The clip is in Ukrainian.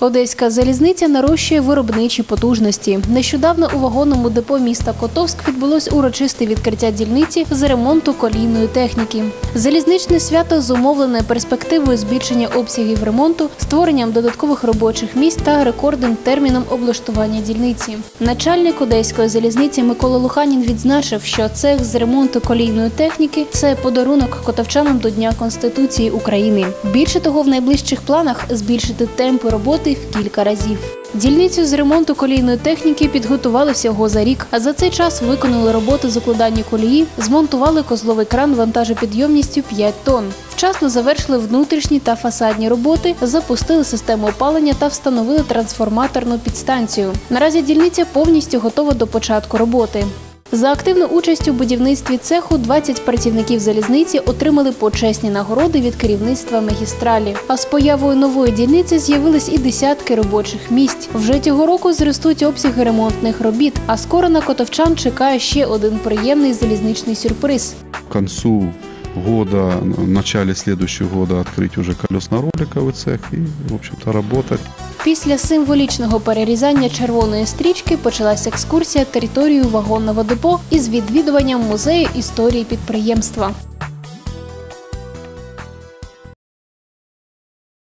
Одеська залізниця нарощує виробничі потужності. Нещодавно у вагонному депо міста Котовськ відбулось урочисте відкриття дільниці з ремонту колійної техніки. Залізничне свято зумовлене перспективою збільшення обсягів ремонту, створенням додаткових робочих місць та рекордним терміном облаштування дільниці. Начальник одеської залізниці Микола Луханін відзначив, що цех з ремонту колійної техніки це подарунок котовчанам до Дня Конституції України. Більше того, в найближчих планах збільшити темпи роботи в кілька разів. Дільницю з ремонту колійної техніки підготували всього за рік, а за цей час виконали роботи з укладання колії, змонтували козловий кран вантажопідйомністю 5 тонн. Вчасно завершили внутрішні та фасадні роботи, запустили систему опалення та встановили трансформаторну підстанцію. Наразі дільниця повністю готова до початку роботи. За активну участь у будівництві цеху 20 працівників залізниці отримали почесні нагороди від керівництва магістралі. А з появою нової дільниці з'явились і десятки робочих місць. Вже цього року зростуть обсяги ремонтних робіт. А скоро на котовчан чекає ще один приємний залізничний сюрприз. Концу года, в начале следующего года открыть уже колесно-роликовый цех и, в общем-то, работать. Після символічного перерізання червоної стрічки почалась екскурсія територією вагонного депо із відвідуванням музею історії підприємства.